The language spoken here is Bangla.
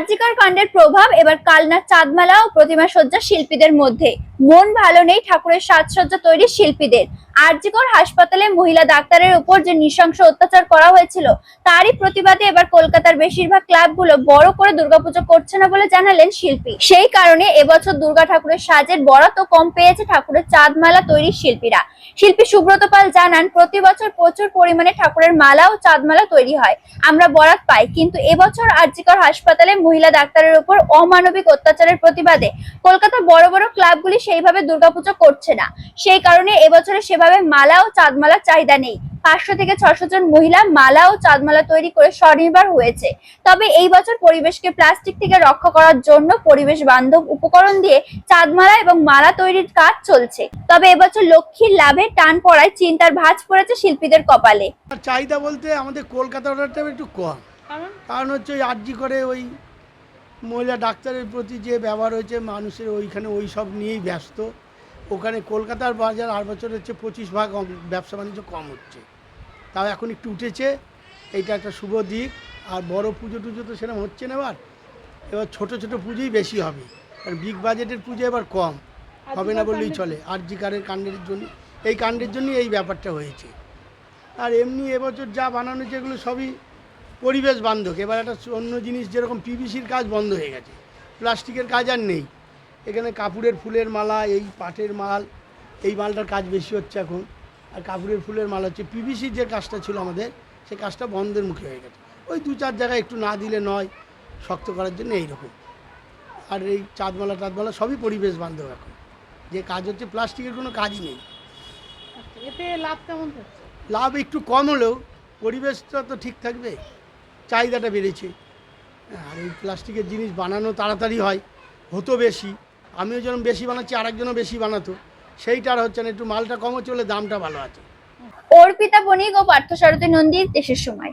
আরজিকর কাণ্ডের প্রভাব এবার কালনা চাঁদমালা ও প্রতিমা সজ্জা শিল্পীদের মধ্যে। মন ভালো নেই ঠাকুরের সাজসজ্জা তৈরি শিল্পীদের। আরজিকর হাসপাতালে মহিলা ডাক্তারের উপর যে নৃশংস অত্যাচার করা হয়েছিল, তারই প্রতিবাদে এবার কলকাতার বেশিরভাগ ক্লাবগুলো বড় করে দুর্গাপুজো করছে না বলে জানালেন শিল্পী। সেই কারণে এবছর দুর্গা ঠাকুরের সাজের বরাতও কম পেয়েছে ঠাকুরের চাঁদমালা তৈরির শিল্পীরা। শিল্পী সুব্রত পাল জানান, প্রতি বছর প্রচুর পরিমাণে ঠাকুরের মালা ও চাঁদমালা তৈরি হয়। আমরা বরাত পাই, কিন্তু এবছর আরজিকর হাসপাতালে মহিলা ডাক্তারের উপর অমানবিক অত্যাচারের প্রতিবাদে কলকাতা বড় বড় ক্লাবগুলি সেইভাবে দুর্গাপুজো করছে না। সেই কারণে এবছরে সেভাবে মালা ও চাঁদমালার চাহিদা নেই। পাঁচশো থেকে ছশো জন মহিলা মালা ও চাঁদমালা তৈরি করে স্বনির্ভর হয়েছে। তবে এই বছর পরিবেশকে প্লাস্টিক থেকে রক্ষা করার জন্য পরিবেশ বান্ধব উপকরণ দিয়ে চাঁদমালা এবং মালা তৈরির কাজ চলছে। তবে এবছর লক্ষ্মীর লাভে টান পড়ায় চিন্তার ভাঁজ পড়েছে শিল্পীদের কপালে। চাহিদা বলতে আমাদের কলকাতা একটু কম। কারণ? কারণ হচ্ছে ওই আর্জি করে ওই মহিলা ডাক্তারের প্রতি যে ব্যবহার হয়েছে মানুষের ওইখানে ওই সব নিয়েই ব্যস্ত। ওখানে কলকাতার বাজার আর বছর হচ্ছে পঁচিশ ভাগ ব্যবসা বাণিজ্য কম হচ্ছে। তাও এখন একটু উঠেছে এইটা একটা শুভ দিক। আর বড় পুজো টুজো তো সেরকম হচ্ছে না এবার। এবার ছোট ছোট পুজোই বেশি হবে। আর বিগ বাজেটের পুজো এবার কম। হবে না বললেই চলে। আর জি কারের কাণ্ডের জন্য এই কাণ্ডের জন্যই এই ব্যাপারটা হয়েছে। আর এমনি এবছর যা বানানো যেগুলো সবই পরিবেশ বান্ধব। এবার একটা অন্য জিনিস যেরকম পিভিসির কাজ বন্ধ হয়ে গেছে প্লাস্টিকের কাজ আর নেই। এখানে কাপড়ের ফুলের মালা এই পাটের মাল এই মালটার কাজ বেশি হচ্ছে এখন। আর কাপড়ের ফুলের মাল হচ্ছে পিভিসির যে কাজটা ছিল আমাদের সে কাজটা বন্ধের মুখে হয়ে গেছে। ওই দু চার জায়গায় একটু না দিলে নয় শক্ত করার জন্য এইরকম। আর এই চাঁদমালা টাদমালা সবই পরিবেশ বান্ধব এখন। যে কাজ হচ্ছে প্লাস্টিকের কোনো কাজই নেই। আচ্ছা, এতে লাভ কেমন লাভ একটু কম হলেও পরিবেশটা তো ঠিক থাকবে। চাহিদাটা বেড়েছে। আর এই প্লাস্টিকের জিনিস বানানো তাড়াতাড়ি হয়, হতো বেশি। আমিও যেরকম বেশি বানাচ্ছি, আরেকজনও বেশি বানাতো। সেইটার হচ্ছে না, একটু মালটা কম চলে দামটা ভালো আছে। অর্পিতা বণিক ও পার্থ সারথী নন্দীর দেশের সময়।